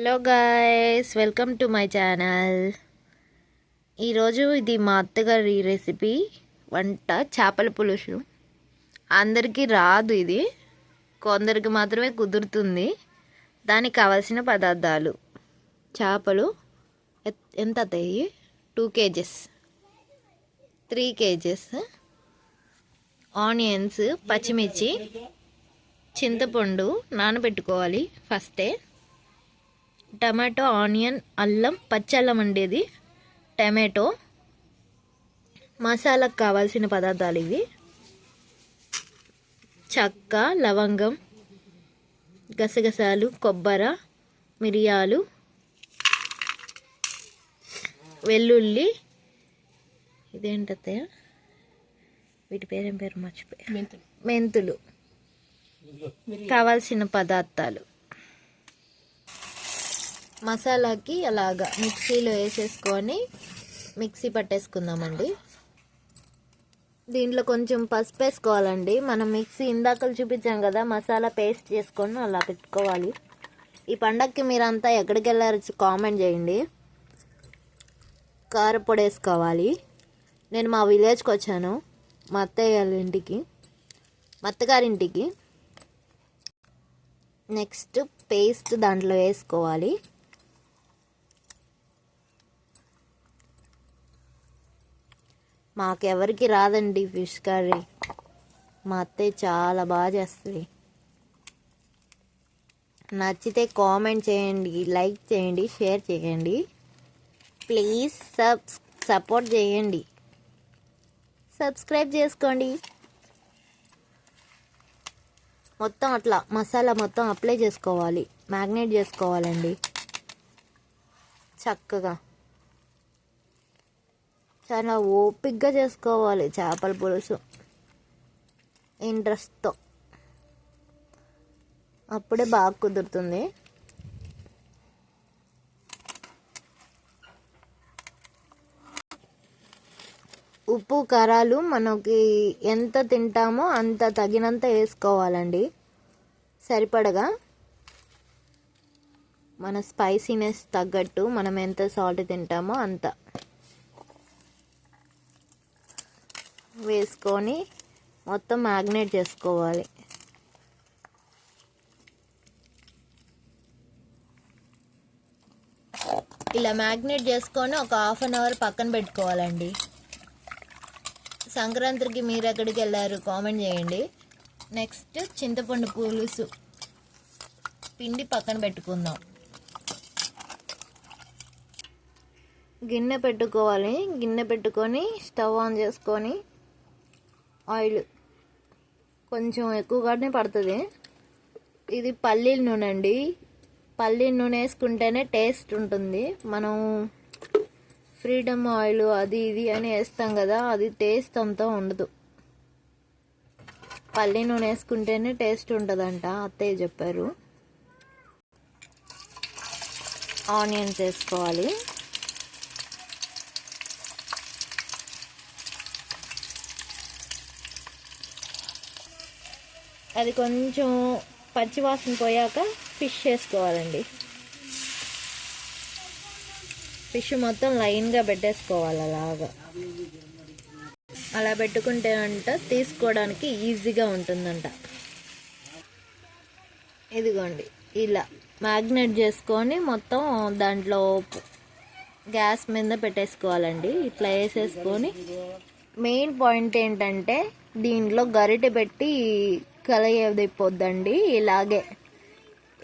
Hello guys welcome to my channel ఈరోజు ఇది మా అత్తగారి రెసిపీ వంట చేపల పులుసు. అందరికీ రాదు ఇది. కొందరికి మాత్రమే కుదురుతుంది. దానికి కావాల్సిన పదార్థాలు. చేపలు ఎంత అవుతాయి two KGs three KGs onions పచ్చిమిర్చి చింతపండు నానబెట్టుకోవాలి ఫస్టే. టమాటో ఆనియన్ అల్లం పచ్చల్లం ఉండేది టమాటో మసాలాకు కావాల్సిన పదార్థాలు ఇవి. చెక్క లవంగం గసగసాలు కొబ్బర మిరియాలు వెల్లుల్లి ఇదేంటత్తయ్య వీటి పేరేం పేరు మర్చిపోయా? మెంతులు. కావాల్సిన పదార్థాలు. మసాలాకి అలాగా మిక్సీలో వేసేసుకొని మిక్సీ పట్టేసుకుందామండి. దీంట్లో కొంచెం పసుపు వేసుకోవాలండి. మనం మిక్సీ ఇందాకలు చూపించాం కదా మసాలా పేస్ట్ చేసుకొని అలా పెట్టుకోవాలి. ఈ పండగకి మీరంతా ఎక్కడికి వెళ్ళారు కామెంట్ చేయండి. కారపొడి వేసుకోవాలి. నేను మా విలేజ్కి వచ్చాను మా అత్తయ్య వాళ్ళ ఇంటికి మా అత్తగారింటికి. నెక్స్ట్ పేస్ట్ దాంట్లో వేసుకోవాలి. మాకెవరికి రాదండి ఫిష్ కర్రీ. మా అత్తయ్య చాలా బాగా చేస్తుంది. నచ్చితే కామెంట్ చేయండి లైక్ చేయండి షేర్ చేయండి. ప్లీజ్ సబ్ సపోర్ట్ చేయండి. సబ్స్క్రైబ్ చేసుకోండి. మొత్తం అట్లా మసాలా మొత్తం అప్లై చేసుకోవాలి మ్యాగ్నేట్ చేసుకోవాలండి. చక్కగా. చాలా ఓపిక్గా చేసుకోవాలి చేపల పులుసు. ఇంట్రెస్ట్తో. అప్పుడే బాగా కుదురుతుంది. ఉప్పు కారాలు మనకి ఎంత తింటామో అంత తగినంత వేసుకోవాలండి. సరిపడగా మన స్పైసీనెస్ తగ్గట్టు మనం ఎంత సాల్ట్ తింటామో అంత. వేసుకొని మొత్తం మ్యాగ్నేట్ చేసుకోవాలి. ఇలా మ్యాగ్నేట్ చేసుకొని ఒక హాఫ్ అన్ అవర్ పక్కన పెట్టుకోవాలండి. సంక్రాంతికి మీరు ఎక్కడికి వెళ్ళారు కామెంట్ చేయండి. నెక్స్ట్ చింతపండు పులుసు పిండి పక్కన పెట్టుకుందాం. గిన్నె పెట్టుకోవాలి. గిన్నె పెట్టుకొని స్టవ్ ఆన్ చేసుకొని ఆయిల్ కొంచెం ఎక్కువగానే పడుతుంది. ఇది పల్లీల నూనె అండి. పల్లీల నూనె వేసుకుంటేనే టేస్ట్ ఉంటుంది. మనం ఫ్రీడమ్ ఆయిల్ అది ఇది అని వేస్తాం కదా అది టేస్ట్ అంతా ఉండదు. పల్లి నూనె వేసుకుంటేనే టేస్ట్ ఉంటుందంట అత్తయ్య చెప్పారు. ఆనియన్స్ వేసుకోవాలి. అది కొంచెం పచ్చివాసన పోయాక ఫిష్ వేసుకోవాలండి ఫిష్ మొత్తం లైన్గా పెట్టేసుకోవాలి అలాగా. అలా పెట్టుకుంటే అంట తీసుకోవడానికి ఈజీగా ఉంటుందంట. ఇదిగోండి ఇలా మ్యాగ్నెట్ చేసుకొని మొత్తం దాంట్లో గ్యాస్ మీద పెట్టేసుకోవాలండి. ఇట్లా వేసేసుకొని మెయిన్ పాయింట్ ఏంటంటే దీంట్లో గరిటె పెట్టి కలయదిపోద్దండి. ఇలాగే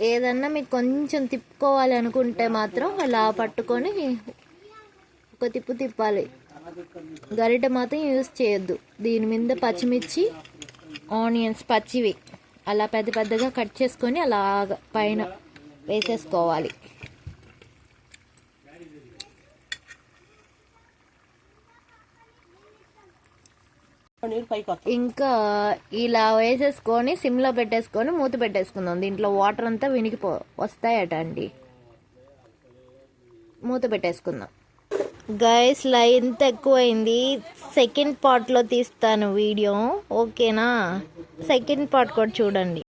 ఏదన్నా మీకు కొంచెం తిప్పుకోవాలి అనుకుంటే మాత్రం అలా పట్టుకొని ఒక తిప్పు తిప్పాలి. గరిటె మాత్రం యూజ్ చేయొద్దు. దీని మీద పచ్చిమిర్చి ఆనియన్స్ పచ్చివి అలా పెద్ద పెద్దగా కట్ చేసుకొని అలాగ పైన వేసేసుకోవాలి. పైకి వస్తాయి. ఇంకా ఇలా వేసేసుకొని సిమ్లో పెట్టేసుకొని మూత పెట్టేసుకుందాం. దీంట్లో వాటర్ అంతా వినికిపో వస్తాయట అండి మూత పెట్టేసుకుందాం. గైస్ లైన్త్ ఎక్కువైంది. సెకండ్ పార్ట్లో తీస్తాను వీడియో. ఓకేనా సెకండ్ పార్ట్ కూడా చూడండి.